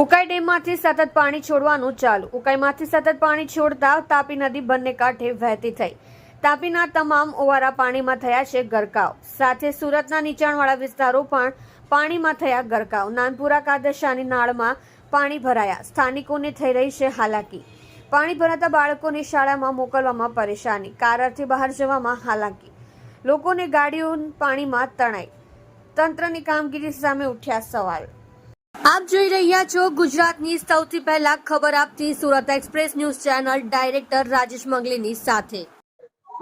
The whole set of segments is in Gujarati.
ઉકાઈ ડેમમાંથી સતત પાણી છોડવાનું ચાલુ. ઉકાઈમાંથી સતત પાણી છોડતા તાપી નદી બંને કાંઠે વહેતી થઈ. તાપીના તમામ ઓવારા પાણીમાં થયા છે ગરકાવ. સાથે સુરતના નીચાણવાળા વિસ્તારો પણ પાણીમાં થયા ગરકાવ. નાનપુરા કાદશાની નાળમાં પાણી ભરાયા. સ્થાનિકોને થઈ રહી છે હાલાકી. પાણી ભરાતા બાળકોને શાળામાં મોકલવામાં પરેશાની. કાર અર્થે બહાર જવામાં હાલાકી. લોકોને ગાડીઓ પાણીમાં તણાઈ. તંત્રની કામગીરી સામે ઉઠ્યા સવાલ. આપ જોઈ રહ્યા છો ગુજરાતની સૌથી પહેલા ખબર આપતી Surat express news channel director Rajesh મંગલીની સાથે.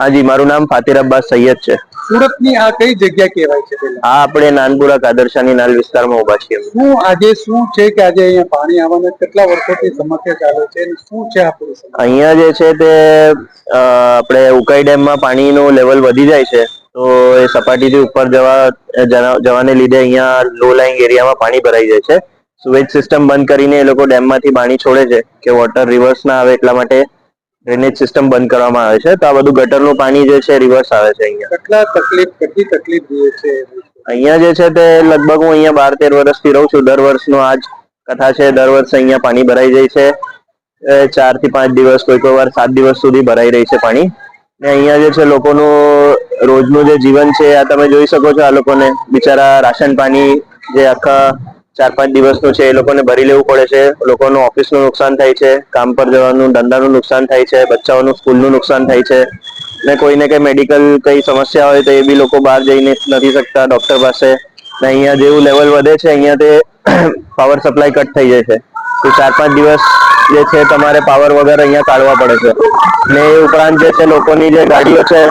હાજી મારું નામ ફાતિર અબ્બાસ સૈયદ છે. સુરતની આ કઈ જગ્યા કહેવાય છે હા આ આપણે નાનપુરા કાદરશાની નાલ વિસ્તારમાં ઊભા છીએ. શું આજે શું છે કે આજે અહીંયા પાણી આવવાના કેટલા વર્ષોથી સમસ્યા ચાલે છે અને શું છે આપણું અહીંયા જે છે તે આપણે ઉકાઈ ડેમમાં પાણીનું લેવલ વધી જાય છે તો એ સપાટીથી ઉપર જવા જવા- જવાને લીધે અહીંયા લો લાઈંગ એરિયામાં પાણી ભરાઈ જાય છે. સુવેજ સિસ્ટમ બંધ કરીને એ લોકો ડેમમાંથી પાણી છોડે છે કે વોટર રિવર્સ ના આવે એટલા માટે ડ્રેનેજ સિસ્ટમ બંધ કરવામાં આવે છે. તો આ બધું ગટરનું પાણી જે છે રિવર્સ આવે છે અહીંયા. કેટલા તકલીફ કેટલી તકલીફ જોઈએ છે અહીંયા જે છે તે લગભગ હું અહીંયા બાર તેર વર્ષથી રહું છું. દર વર્ષનો આ જ કથા છે. દર વર્ષે અહીંયા પાણી ભરાઈ જાય છે. ચારથી પાંચ દિવસ કોઈ કોઈ વાર સાત દિવસ સુધી ભરાઈ રહી છે પાણી. ને અહીંયા જે છે લોકોનું રોજનું જે જીવન છે આ તમે જોઈ શકો છો આ લોકોને. બિચારા રાશન પાણી જે આખા ચાર પાંચ દિવસનું છે, એ લોકોને ભરી લેવું પડે છે. લોકોનું ઓફિસનું નુકસાન થાય છે, કામ પર જવાનું, ધંધાનું નુકસાન થાય છે, બચ્ચાઓનું સ્કૂલનું નુકસાન થાય છે. ને કોઈને કંઈ મેડિકલ કઈ સમસ્યા હોય તો એ બી લોકો બહાર જઈને નથી શકતા ડોક્ટર પાસે. ને અહીંયા જેવું લેવલ વધે છે, અહીંયા તે પાવર સપ્લાય કટ થઈ જાય છે. તો ચાર પાંચ દિવસ જે છે, તમારે પાવર વગર અહીંયા કાઢવા પડે છે. ને એ ઉપરાંત જે છે, લોકોની જે ગાડીઓ છે